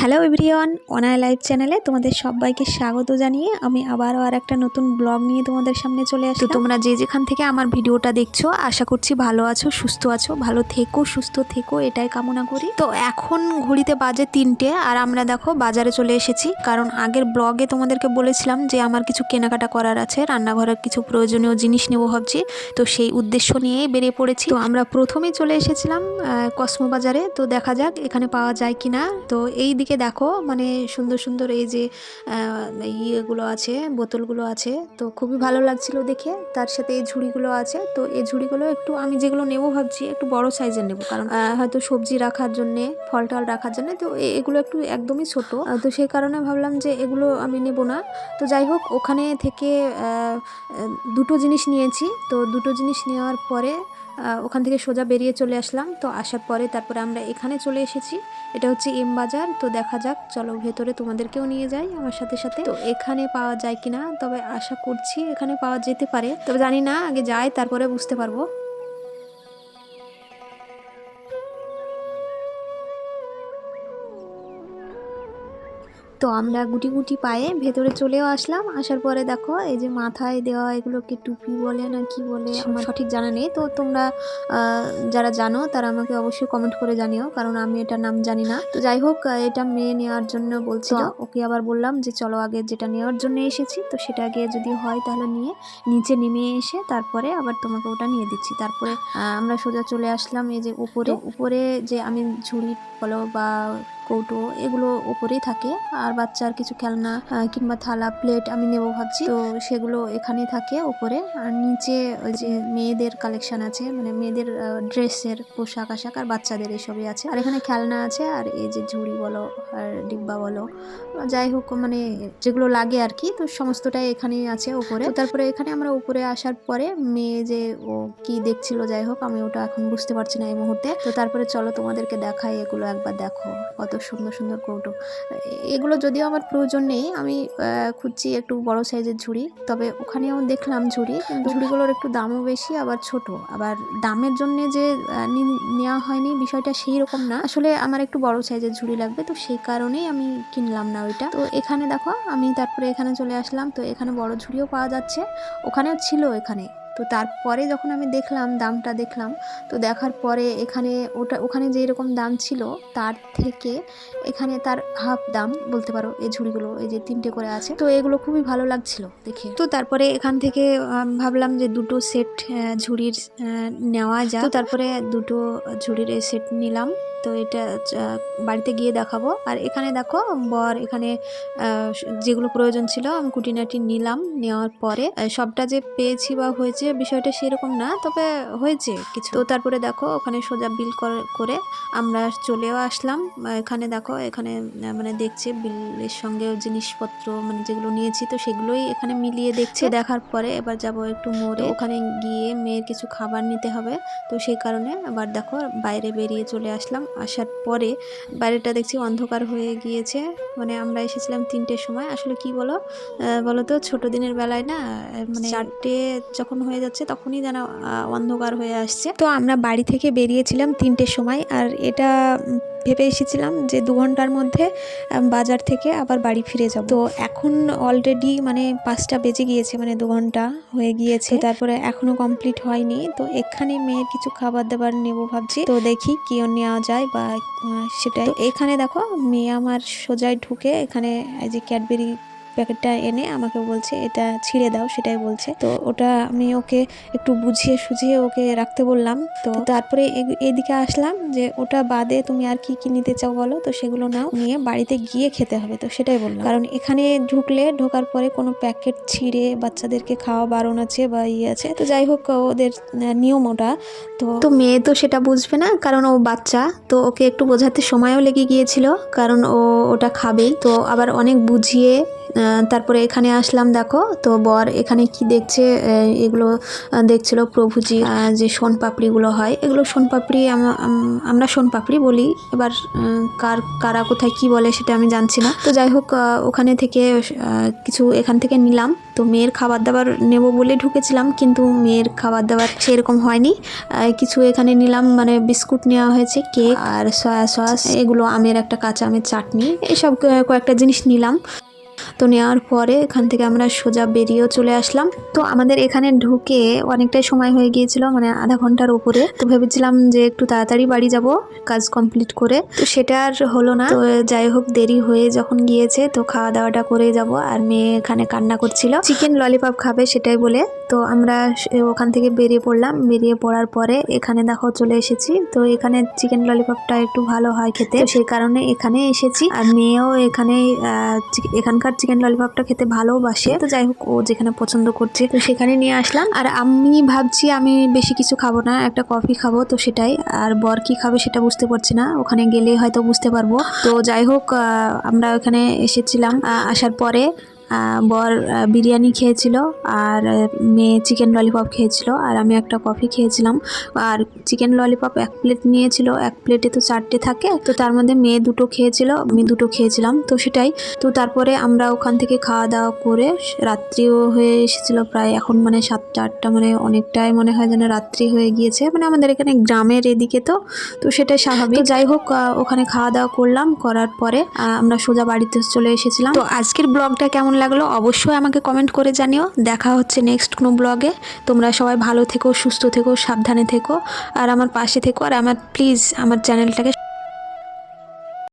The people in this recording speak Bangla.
হ্যালো এভরিওয়ান অনায় লাইভ চ্যানেলে তোমাদের সবাইকে স্বাগত জানিয়ে আমি আবারও আর একটা নতুন ব্লগ নিয়ে তোমাদের সামনে চলে আসি তোমরা যে যেখান থেকে আমার ভিডিওটা দেখছ আশা করছি ভালো আছো সুস্থ আছো ভালো থেকো সুস্থ থেকো এটাই কামনা করি। তো এখন ঘড়িতে বাজে তিনটে আর আমরা দেখো বাজারে চলে এসেছি। কারণ আগের ব্লগে তোমাদেরকে বলেছিলাম যে আমার কিছু কেনাকাটা করার আছে রান্নাঘরের কিছু প্রয়োজনীয় জিনিস নেব ভাবছি। তো সেই উদ্দেশ্য নিয়েই বেরিয়ে পড়েছি। তো আমরা প্রথমেই চলে এসেছিলাম কসমো বাজারে। তো দেখা যাক এখানে পাওয়া যায় কি না তো এই দিকে দেখো মানে সুন্দর সুন্দর এই যে ইয়েগুলো আছে, বোতলগুলো আছে, তো খুবই ভালো লাগছিল দেখে। তার সাথে এই ঝুড়িগুলো আছে, তো এই ঝুড়িগুলো একটু আমি যেগুলো নেব ভাবছি, একটু বড় সাইজের নেব। কারণ হয়তো সবজি রাখার জন্যে ফল টল রাখার জন্য, তো এগুলো একটু একদমই ছোট। তো সেই কারণে ভাবলাম যে এগুলো আমি নেব না। তো যাই হোক, ওখানে থেকে দুটো জিনিস নিয়েছি। তো দুটো জিনিস নেওয়ার পরে ওখান থেকে সোজা বেরিয়ে চলে আসলাম। তো আসার পরে তারপরে আমরা এখানে চলে এসেছি। এটা হচ্ছে এম বাজার। তো দেখা যাক, চলো ভেতরে তোমাদেরকেও নিয়ে যাই আমার সাথে সাথে। তো এখানে পাওয়া যায় কিনা? তবে আশা করছি এখানে পাওয়া যেতে পারে। তবে জানি না, আগে যাই, তারপরে বুঝতে পারব। তো আমরা গুটি গুটি পায়ে ভেতরে চলেও আসলাম। আসার পরে দেখো এই যে মাথায় দেওয়া এগুলোকে টুপি বলে না কি বলে আমার সঠিক জানা নেই। তো তোমরা যারা জানো তারা আমাকে অবশ্যই কমেন্ট করে জানিও কারণ আমি এটার নাম জানি না। তো যাই হোক এটা মেয়ে নেওয়ার জন্য বলছিল। ওকে আবার বললাম যে চলো আগে যেটা নেওয়ার জন্য এসেছি তো সেটা আগে যদি হয় তাহলে নিয়ে নিচে নেমে এসে তারপরে আবার তোমাকে ওটা নিয়ে দিচ্ছি। তারপরে আমরা সোজা চলে আসলাম এই যে উপরে। উপরে যে আমি ঝুড়ি বলো বা কৌটো এগুলো ওপরেই থাকে। আর বাচ্চার কিছু খেলনা কিংবা থালা প্লেট আমি নেব ভাবছি। তো সেগুলো এখানেই থাকে ওপরে। আর নিচে ওই যে মেয়েদের কালেকশন আছে মানে মেয়েদের ড্রেসের পোশাক আশাক আর বাচ্চাদের এসবই আছে। আর এখানে খেলনা আছে, আর এই যে ঝুড়ি বলো আর ডিব্বা বলো, যাই হোক মানে যেগুলো লাগে আর কি, তো সমস্তটাই এখানেই আছে উপরে তো তারপরে এখানে আমরা উপরে আসার পরে মেয়ে যে ও কি দেখছিল, যাই হোক, আমি ওটা এখন বুঝতে পারছি না এই মুহূর্তে। তো তারপরে চলো তোমাদেরকে দেখাই, এগুলো একবার দেখো কত সুন্দর সুন্দর কৌটো। এগুলো যদিও আমার প্রয়োজন নেই, আমি খুঁজছি একটু বড় সাইজের ঝুড়ি, তবে ওখানেও দেখলাম ঝুড়ি ঝুড়িগুলোর একটু দামও বেশি, আবার ছোট। আবার দামের জন্য যে নেওয়া হয়নি, বিষয়টা সেই রকম না। আসলে আমার একটু বড় সাইজের ঝুড়ি লাগবে, তো সেই কারণেই আমি কিনলাম না ওইটা। তো এখানে দেখো, আমি তারপরে এখানে চলে আসলাম, তো এখানে বড় ঝুড়িও পাওয়া যাচ্ছে। ওখানেও ছিল এখানে। তো তারপরে যখন আমি দেখলাম, দামটা দেখলাম, তো দেখার পরে এখানে ওটা, ওখানে যে এরকম দাম ছিল, তার থেকে এখানে তার হাফ দাম বলতে পারো, এই ঝুড়িগুলো, এই যে তিনটে করে আছে। তো এগুলো খুবই ভালো লাগছিল দেখে। তো তারপরে এখান থেকে ভাবলাম যে দুটো সেট ঝুড়ির নেওয়া যায় তো তারপরে দুটো ঝুড়ির এই সেট নিলাম। তো এটা বাড়িতে গিয়ে দেখাবো। আর এখানে দেখো বর এখানে যেগুলো প্রয়োজন ছিল আমি কুটিনাটি নিলাম নেওয়ার পরে সবটা যে পেয়েছি বা হয়েছে বিষয়টা সেরকম না তবে হয়েছে কিছু। তো তারপরে দেখো ওখানে সোজা বিল করে আমরা চলেও আসলাম। এখানে দেখো এখানে মানে দেখছে বিলের সঙ্গে জিনিসপত্র মানে যেগুলো নিয়েছি তো সেগুলোই এখানে মিলিয়ে দেখছে। দেখার পরে এবার যাব একটু মোড়ে। ওখানে গিয়ে মেয়ের কিছু খাবার নিতে হবে। তো সেই কারণে আবার দেখো বাইরে বেরিয়ে চলে আসলাম। আসার পরে বাইরেটা দেখছি অন্ধকার হয়ে গিয়েছে। মানে আমরা এসেছিলাম তিনটের সময়। আসলে কি বলো? বলো তো ছোটো দিনের বেলায় না মানে চারটে যখন হয়ে যাচ্ছে তখনই যেন অন্ধকার হয়ে আসছে। তো আমরা বাড়ি থেকে বেরিয়েছিলাম তিনটের সময়। আর এটা ভেবে এসেছিলাম যে দু ঘণ্টার মধ্যে বাজার থেকে আবার বাড়ি ফিরে যাব। তো এখন অলরেডি মানে পাঁচটা বেজে গিয়েছে মানে দু ঘণ্টা হয়ে গিয়েছে। তারপরে এখনও কমপ্লিট হয়নি। তো এখানে মেয়ের কিছু খাবার দাবার নেব ভাবছি। তো দেখি কি নেওয়া যায় বা সেটাই। এখানে দেখো মেয়ে আমার সোজায় ঢুকে এখানে এই যে ক্যাডবেরি প্যাকেটটা এনে আমাকে বলছে, এটা ছিঁড়ে দাও। সেটাই বলছে। তো ওটা আমি ওকে একটু বুঝিয়ে সুঝিয়ে ওকে রাখতে বললাম। তো তারপরে এদিকে আসলাম যে, ওটা বাদে তুমি আর কি কি নিতে চাও বলো? তো সেগুলো নাও, নিয়ে বাড়িতে গিয়ে খেতে হবে। তো সেটাই বললাম। কারণ এখানে ঢুকলে ঢোকার পরে কোনো প্যাকেট ছিঁড়ে বাচ্চাদেরকে খাওয়া বারণ আছে বা ইয়ে আছে। তো যাই হোক, ওদের নিয়ম ওটা। তো তো মেয়ে তো সেটা বুঝবে না, কারণ ও বাচ্চা। তো ওকে একটু বোঝাতে সময়ও লেগে গিয়েছিল, কারণ ও ওটা খাবেই। তো আবার অনেক বুঝিয়ে তারপরে এখানে আসলাম, দেখো। তো বর এখানে কি দেখছে? এগুলো দেখছিল প্রভুজি যে সোন পাপড়িগুলো হয়। এগুলো সোন পাপড়ি আম- আম- আমরা সোন পাপড়ি বলি। এবার কার, কারা কোথায় কি বলে সেটা আমি জানছি না। তো যাই হোক ওখানে থেকে কিছু এখান থেকে নিলাম। তো মেয়ের খাবার দাবার নেব বলে ঢুকেছিলাম, কিন্তু মেয়ের খাবার দাবার সেরকম হয়নি। কিছু এখানে নিলাম মানে বিস্কুট নেওয়া হয়েছে, কেক আর সয়া সস, এগুলো আমের একটা কাঁচা আমের চাটনি, এসব কয়েকটা জিনিস নিলাম। তো নেওয়ার পরে এখান থেকে আমরা সোজা বেরিয়েও চলে আসলাম। তো আমাদের এখানে ঢুকে অনেকটাই সময় হয়ে গিয়েছিল মানে আধা ঘণ্টার উপরে। তো ভেবেছিলাম যে একটু তাড়াতাড়ি বাড়ি যাব, কাজ কমপ্লিট করে। তো সেটা আর হলো না। তো যাই হোক, দেরি হয়ে যখন গিয়েছে, তো খাওয়া দাওয়াটা করে যাব। আর মেয়ে এখানে কান্না করছিল। চিকেন ললিপপ খাবে সেটাই বলে। তো আমরা ওখান থেকে বেরিয়ে পড়লাম। বেরিয়ে পড়ার পরে এখানে দেখো চলে এসেছি। তো এখানে চিকেন ললিপপটা একটু ভালো হয় খেতে। সেই কারণে এখানে এসেছি। আর মেয়েও এখানে এখানকার চিকেন ললিপপটা খেতে ভালোবাসে। তো যাই হোক ও যেখানে পছন্দ করছে তো সেখানে নিয়ে আসলাম। আর আমি ভাবছি আমি বেশি কিছু খাব না একটা কফি খাব তো সেটাই। আর বর কি খাবে সেটা বুঝতে পারছি না ওখানে গেলে হয়তো বুঝতে পারব। তো যাই হোক আমরা ওখানে এসেছিলাম আসার পরে বর বিরিয়ানি খেয়েছিল আর মেয়ে চিকেন ললিপপ খেয়েছিল আর আমি একটা কফি খেয়েছিলাম। আর চিকেন ললিপপ এক প্লেট নিয়েছিল, এক প্লেটে তো চারটে থাকে। তো তার মধ্যে মেয়ে দুটো খেয়েছিল, আমি দুটো খেয়েছিলাম। তো সেটাই। তো তারপরে আমরা ওখান থেকে খাওয়া দাওয়া করে রাত্রিও হয়ে এসেছিল প্রায় এখন মানে সাতটা আটটা মানে অনেকটাই মনে হয় যেন রাত্রি হয়ে গিয়েছে। মানে আমাদের এখানে গ্রামের এদিকে তো। তো সেটাই স্বাভাবিক। যাই হোক ওখানে খাওয়া দাওয়া করলাম, করার পরে আমরা সোজা বাড়িতে চলে এসেছিলাম। তো আজকের ব্লগটা কেমন লাগল, অবশ্যই আমাকে কমেন্ট করে জানিও। দেখা হচ্ছে নেক্সট কোনো ব্লগে তোমরা সবাই ভালো থেকো, সুস্থ থেকো, সাবধানে থেকো। আর আমার পাশে থেকো। আর আমার প্লিজ আমার চ্যানেলটাকে